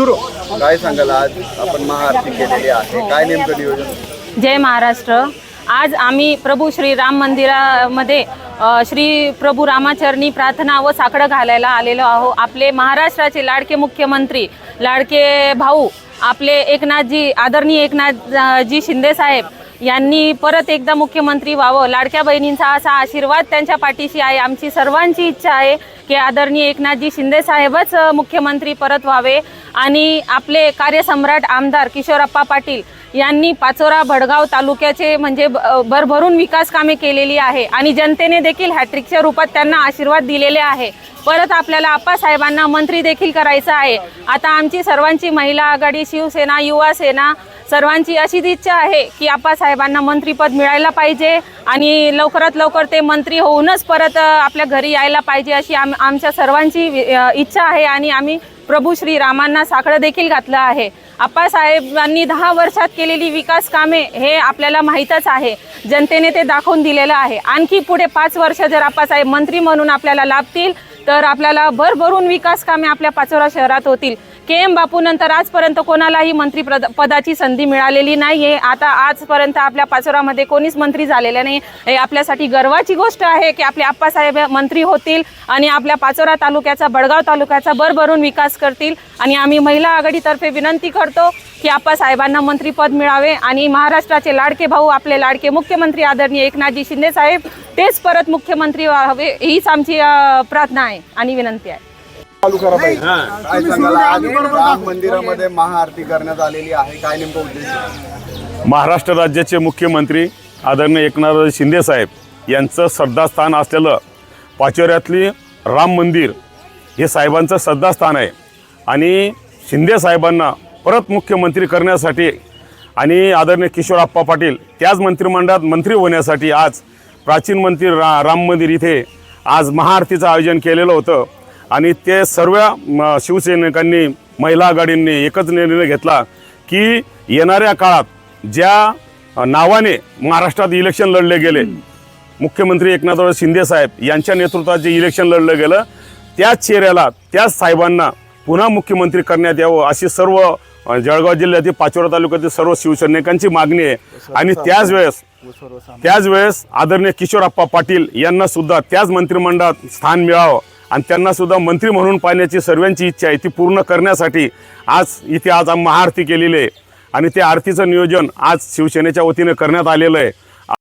काय सांगाल आज? आपण महाआरती केलेली आहे. काय नेमकं नियोजन? जय महाराष्ट्र. आज आम्ही प्रभू श्री राम मंदिरामध्ये अ, श्री प्रभू रामाचरणी प्रार्थना व साकडं घालायला आलेलो आहो. आपले महाराष्ट्राचे लाडके मुख्यमंत्री लाडके भाऊ आपले एकनाथजी आदरणीय एकनाथजी शिंदे साहेब यांनी परत एकदा मुख्यमंत्री व्हावं. लाडक्या बहिणींचा असा आशीर्वाद त्यांच्या पाठीशी आहे. आमची सर्वांची इच्छा आहे की आदरणीय एकनाथजी शिंदे साहेबच मुख्यमंत्री परत व्हावे आणि आपले कार्यसम्राट आमदार किशोरप्पा पाटील यांनी पाचोरा भडगाव तालुक्याचे म्हणजे भरभरून विकास कामे केलेली आहे आणि जनतेने देखील हॅट्रिकच्या रूपात त्यांना आशीर्वाद दिलेले आहे. परत आपल्याला आप्पासाहेबांना मंत्री देखील करायचं आहे. आता आमची सर्वांची महिला आघाडी शिवसेना युवा सेना सर्वांची अशीच इच्छा आहे की आप्पासाहेबांना मंत्रीपद मिळायला पाहिजे आणि लवकरात लवकर ते मंत्री होऊनच परत आपल्या घरी यायला पाहिजे अशी आम आमच्या सर्वांची इच्छा आहे आणि आम्ही प्रभू श्रीरामांना साखळं देखील घातलं आहे. आप्पासाहेबांनी दहा वर्षात केलेली विकास कामे हे आपल्याला माहीतच आहे. जनतेने ते दाखवून दिलेलं आहे. आणखी पुढे पाच वर्ष जर आप्पासाहेब मंत्री म्हणून आपल्याला लाभतील तर आपल्याला भरभरून विकास कामे आपल्या पाचोरा शहरात होतील. के एम बापू नंतर आजपर्यंत कोणालाही मंत्री प्रद पदाची संधी मिळालेली नाही आहे. आता आजपर्यंत आपल्या पाचोरामध्ये कोणीच मंत्री झालेलं नाही. हे आपल्यासाठी गर्वाची गोष्ट आहे की आपले आप्पासाहेब मंत्री होतील आणि आपल्या पाचोरा तालुक्याचा बडगाव तालुक्याचा भरभरून विकास करतील. आणि आम्ही महिला आघाडीतर्फे विनंती करतो की आप्पासाहेबांना मंत्रीपद मिळावे आणि महाराष्ट्राचे लाडके भाऊ आपले लाडके मुख्यमंत्री आदरणीय एकनाथजी शिंदे साहेब तेच परत मुख्यमंत्री व्हावे हीच आमची प्रार्थना आहे आणि विनंती आहे. चालू करा पाहिजे काय सांगाल? आज राम मंदिरामध्ये महाआरती करण्यात आलेली आहे. काय नेमकं उद्देश महाराष्ट्र राज्याचे मुख्यमंत्री आदरणीय एकनाथ शिंदे साहेब यांचं श्रद्धास्थान असलेलं पाचोऱ्यातली राम मंदिर हे साहेबांचं श्रद्धास्थान आहे. आणि शिंदे साहेबांना परत मुख्यमंत्री करण्यासाठी आणि आदरणीय किशोरप्पा पाटील त्याच मंत्रिमंडळात मंत्री होण्यासाठी आज प्राचीन मंदिर रा राम मंदिर इथे आज महाआरतीचं आयोजन केलेलं होतं. आणि ते सर्व शिवसैनिकांनी महिला आघाडींनी एकच निर्णय घेतला की येणाऱ्या काळात ज्या नावाने महाराष्ट्रात इलेक्शन लढले गेले मुख्यमंत्री एकनाथराव शिंदे साहेब यांच्या नेतृत्वात जे इलेक्शन लढलं गेलं त्याच चेहऱ्याला त्याच साहेबांना पुन्हा मुख्यमंत्री करण्यात यावं अशी सर्व जळगाव जिल्ह्यातील पाचोरा तालुक्यातील सर्व शिवसैनिकांची मागणी आहे. आणि त्याच वेळेस त्याच वेळेस आदरणीय किशोरप्पा पाटील यांना सुद्धा त्याच मंत्रिमंडळात स्थान मिळावं. आणि त्यांना सुद्धा मंत्री म्हणून पाहण्याची सर्वांची इच्छा आहे. ती पूर्ण करण्यासाठी आज इथे आज आम्ही महाआरती केलेली आहे. आणि त्या आरतीचं नियोजन आज शिवसेनेच्या वतीनं करण्यात आलेलं आहे.